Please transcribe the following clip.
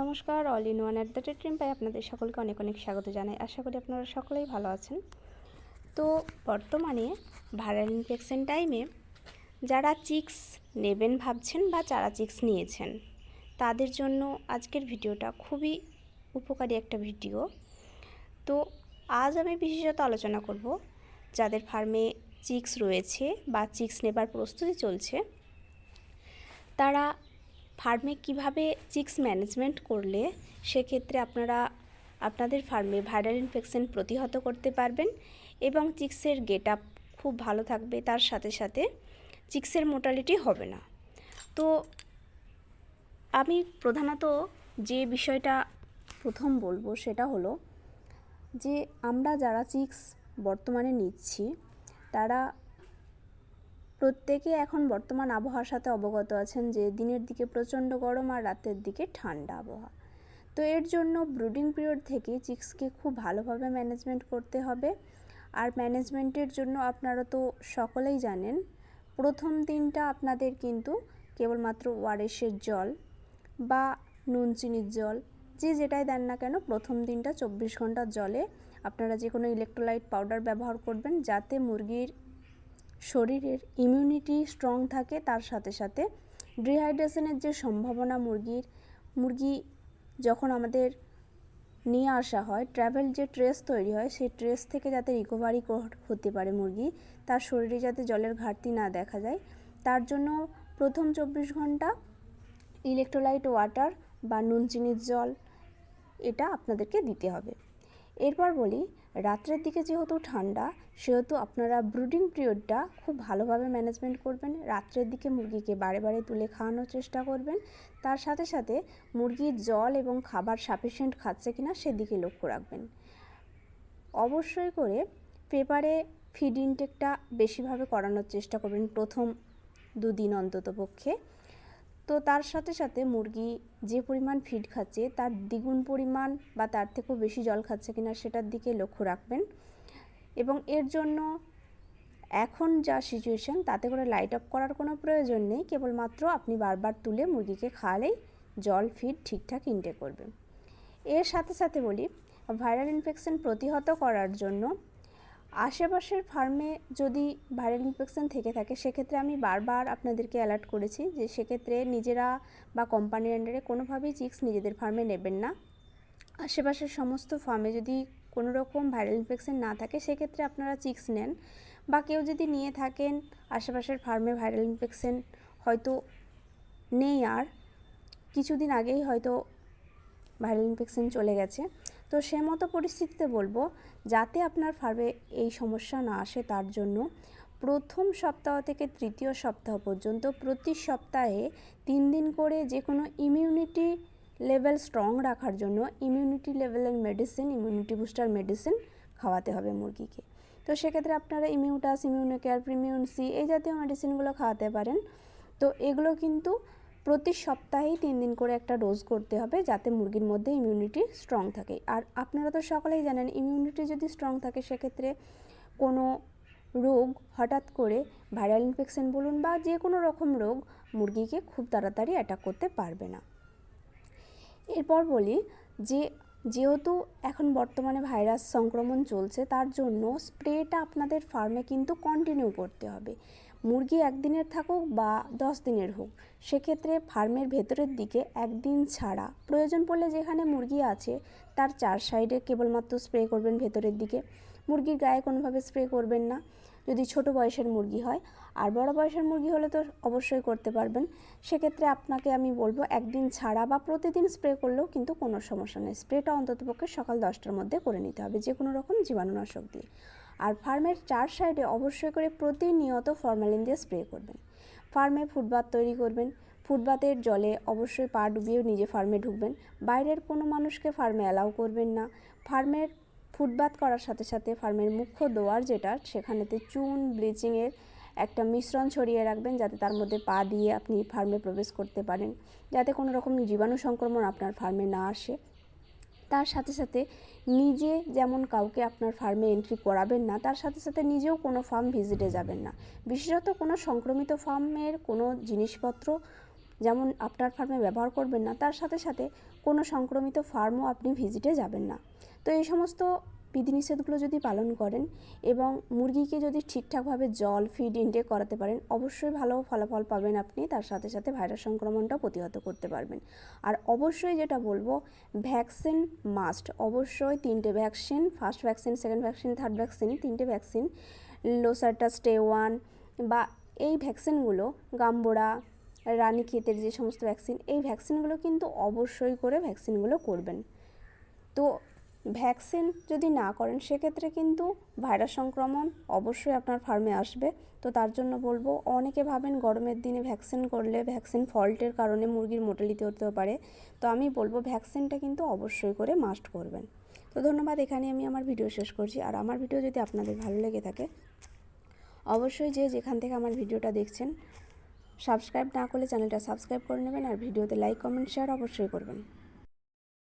নমস্কার all in one at the rate পাই আপনাদের সকলকে অনেক অনেক স্বাগত জানাই। আশা করি আপনারা সকলেই ভালো আছেন। তো বর্তমানে ভাইরাল ইনফেকশন টাইমে যারা চিক্স নেবেন ভাবছেন বা যারা চিক্স নিয়েছেন, তাদের জন্য আজকের ভিডিওটা খুবই উপকারী একটা ভিডিও। তো আজ আমি বিশেষত আলোচনা করব যাদের ফার্মে চিক্স রয়েছে বা চিক্স নেবার প্রস্তুতি চলছে, তারা ফার্মে কীভাবে চিক্স ম্যানেজমেন্ট করলে সেক্ষেত্রে আপনারা আপনাদের ফার্মে ভাইরাল ইনফেকশন প্রতিহত করতে পারবেন এবং চিক্সের গেট আপ খুব ভালো থাকবে, তার সাথে সাথে চিক্সের মোটালিটি হবে না। তো আমি প্রধানত যে বিষয়টা প্রথম বলব সেটা হলো যে আমরা যারা চিক্স বর্তমানে নিচ্ছি, তারা প্রত্যেকে এখন বর্তমান আবহাওয়ার সাথে অবগত আছেন যে দিনের দিকে প্রচণ্ড গরম আর রাতের দিকে ঠান্ডা আবহাওয়া। তো এর জন্য ব্রুডিং পিরিয়ড থেকে চিক্সকে খুব ভালোভাবে ম্যানেজমেন্ট করতে হবে। আর ম্যানেজমেন্টের জন্য আপনারা তো সকলেই জানেন, প্রথম দিনটা আপনাদের কিন্তু কেবলমাত্র ওয়ারেসের জল বা নুন চিনির জল, যে যেটাই দেন না কেন প্রথম দিনটা চব্বিশ ঘণ্টার জলে আপনারা যে কোনো ইলেকট্রোলাইট পাউডার ব্যবহার করবেন যাতে মুরগির শরীরের ইমিউনিটি স্ট্রং থাকে, তার সাথে সাথে ডিহাইড্রেশনের যে সম্ভাবনা মুরগির, মুরগি যখন আমাদের নিয়ে আসা হয় ট্রাভেল যে ট্রেস তৈরি হয়, সেই ট্রেস থেকে যাতে রিকভারি হতে পারে মুরগি, তার শরীরে যাতে জলের ঘাটতি না দেখা যায়, তার জন্য প্রথম চব্বিশ ঘণ্টা ইলেকট্রোলাইট ওয়াটার বা নুন, চিনির জল, এটা আপনাদেরকে দিতে হবে। এরপর বলি, রাত্রের দিকে যেহেতু ঠান্ডা, সেহেতু আপনারা ব্রুডিং পিরিয়ডটা খুব ভালোভাবে ম্যানেজমেন্ট করবেন। রাত্রের দিকে মুরগিকে বারে বারে তুলে খাওয়ানোর চেষ্টা করবেন। তার সাথে সাথে মুরগির জল এবং খাবার সাফিসিয়েন্ট খাচ্ছে কিনা সেদিকে লক্ষ্য রাখবেন। অবশ্যই করে পেপারে ফিড ইনটেকটা বেশিভাবে করানোর চেষ্টা করবেন প্রথম দুদিন অন্তত পক্ষে তো তার সাথে সাথে মুরগি যে পরিমাণ ফিড খাচ্ছে, তার দ্বিগুণ পরিমাণ বা তার থেকেও বেশি জল খাচ্ছে কিনা সেটার দিকে লক্ষ্য রাখবেন। এবং এর জন্য এখন যা সিচুয়েশান তাতে করে লাইট অফ করার কোনো প্রয়োজন নেই। কেবলমাত্র আপনি বারবার তুলে মুরগিকে খাওয়ালেই জল ফিড ঠিকঠাক ইনটে করবে এর সাথে সাথে বলি ভাইরাল ইনফেকশন প্রতিহত করার জন্য আশেপাশের ফার্মে যদি ভাইরাল ইনফেকশন থেকে থাকে, সেক্ষেত্রে আমি বারবার আপনাদেরকে অ্যালার্ট করেছি যে সেক্ষেত্রে নিজেরা বা কোম্পানির আন্ডারে কোনোভাবেই চিক্স নিজেদের ফার্মে নেবেন না। আশেপাশের সমস্ত ফার্মে যদি কোনো রকম ভাইরাল ইনফেকশন না থাকে, সেক্ষেত্রে আপনারা চিক্স নেন। বা কেউ যদি নিয়ে থাকেন, আশেপাশের ফার্মে ভাইরাল ইনফেকশান হয়তো নেই আর, কিছুদিন আগেই হয়তো ভাইরাল ইনফেকশন চলে গেছে। তো সে মতো পরিস্থিতিতে বলব, যাতে আপনার ফার্মে এই সমস্যা না আসে, তার জন্য প্রথম সপ্তাহ থেকে তৃতীয় সপ্তাহ পর্যন্ত প্রতি সপ্তাহে তিন দিন করে যে কোনো ইমিউনিটি লেভেল স্ট্রং রাখার জন্য ইমিউনিটি লেভেলের মেডিসিন ইমিউনিটি বুস্টার মেডিসিন খাওয়াতে হবে মুরগিকে। তো সেক্ষেত্রে আপনারা ইমিউটাস ইমিউনোকেয়ার প্রিমিউন সি এই জাতীয় মেডিসিনগুলো খাওয়াতে পারেন। তো এগুলো কিন্তু প্রতি সপ্তাহেই তিন দিন করে একটা ডোজ করতে হবে যাতে মুরগির মধ্যে ইমিউনিটি স্ট্রং থাকে। আর আপনারা তো সকলেই জানেন ইমিউনিটি যদি স্ট্রং থাকে, সেক্ষেত্রে কোনো রোগ হঠাৎ করে ভাইরাল ইনফেকশন বলুন বা যে কোনো রকম রোগ মুরগিকে খুব তাড়াতাড়ি অ্যাটাক করতে পারবে না। এরপর বলি যে, যেহেতু এখন বর্তমানে ভাইরাস সংক্রমণ চলছে, তার জন্য স্প্রেটা আপনাদের ফার্মে কিন্তু কন্টিনিউ করতে হবে। মুরগি একদিনের থাকুক বা দশ দিনের হোক, সেক্ষেত্রে ফার্মের ভেতরের দিকে একদিন ছাড়া। প্রয়োজন পড়লে যেখানে মুরগি আছে, তার চার সাইডে কেবলমাত্র স্প্রে করবেন ভেতরের দিকে। মুরগির গায়ে কোনোভাবে স্প্রে করবেন না, যদি ছোট বয়সের মুরগি হয়। আর বড় বয়সের মুরগি হলে তো অবশ্যই করতে পারবেন। সেক্ষেত্রে আপনাকে আমি বলব, একদিন ছাড়া বা প্রতিদিন স্প্রে করলেও কিন্তু কোনো সমস্যা নেই। স্প্রেটা অন্ততপক্ষে সকাল দশটার মধ্যে করে নিতে হবে যে কোনো রকম জীবাণুনাশক দিয়ে। আর ফার্মের চার সাইডে অবশ্যই করে প্রতিনিয়ত ফরমালিন দিয়ে স্প্রে করবেন। ফার্মে ফুটবাথ তৈরি করবেন। ফুটবাথের জলে অবশ্যই পা ডুবিয়ে নিজে ফার্মে ঢুকবেন। বাইরের কোনো মানুষকে ফার্মে অ্যালাউ করবেন না। ফার্মের ফুটবাথ করার সাথে সাথে ফার্মের মুখ্য দোয়ার যেটা, সেখানেতে চুন ব্লিচিংয়ের একটা মিশ্রণ ছড়িয়ে রাখবেন যাতে তার মধ্যে পা দিয়ে আপনি ফার্মে প্রবেশ করতে পারেন। যাতে কোনো রকম জীবাণু সংক্রমণ আপনার ফার্মে না আসে। তার সাথে সাথে নিজে যেমন কাউকে আপনার ফার্মে এন্ট্রি করাবেন না, তার সাথে সাথে নিজেও কোনো ফার্ম ভিজিটে যাবেন না। বিশেষত কোনো সংক্রমিত ফার্মের কোনো জিনিসপত্র যেমন আপনার ফার্মে ব্যবহার করবেন না, তার সাথে সাথে কোনো সংক্রমিত ফার্মও আপনি ভিজিটে যাবেন না। তো এই সমস্ত বিধিনিষেধগুলো যদি পালন করেন এবং মুরগিকে যদি ঠিকঠাকভাবে জল ফিড ইনটেক করাতে পারেন, অবশ্যই ভালো ফলাফল পাবেন আপনি। তার সাথে সাথে ভাইরাস সংক্রমণটাও প্রতিহত করতে পারবেন। আর অবশ্যই যেটা বলব ভ্যাকসিন মাস্ট অবশ্যই তিনটে vaccine first vaccine second vaccine third vaccine তিনটে ভ্যাকসিন লোসারটা স্টে ওয়ান বা এই ভ্যাকসিনগুলো গাম্বোরা রানীক্ষেতের যে সমস্ত ভ্যাকসিন এই ভ্যাকসিনগুলো কিন্তু অবশ্যই করে ভ্যাকসিনগুলো করবেন। তো ভ্যাকসিন যদি না করেন, সেক্ষেত্রে কিন্তু ভাইরাস সংক্রমণ অবশ্যই আপনার ফার্মে আসবে। তো তার জন্য বলব, অনেকে ভাবেন গরমের দিনে ভ্যাকসিন করলে ভ্যাকসিন ফল্টের কারণে মুরগির মোটালিটি হতেও পারে। তো আমি বলব, ভ্যাকসিনটা কিন্তু অবশ্যই করে মাস্ট করবেন। তো ধন্যবাদ এখানে আমি আমার ভিডিও শেষ করছি। আর আমার ভিডিও যদি আপনাদের ভালো লেগে থাকে, অবশ্যই যে যেখান থেকে আমার ভিডিওটা দেখছেন, সাবস্ক্রাইব না করলে চ্যানেলটা সাবস্ক্রাইব করে নেবেন আর ভিডিওতে লাইক, কমেন্ট, শেয়ার অবশ্যই করবেন।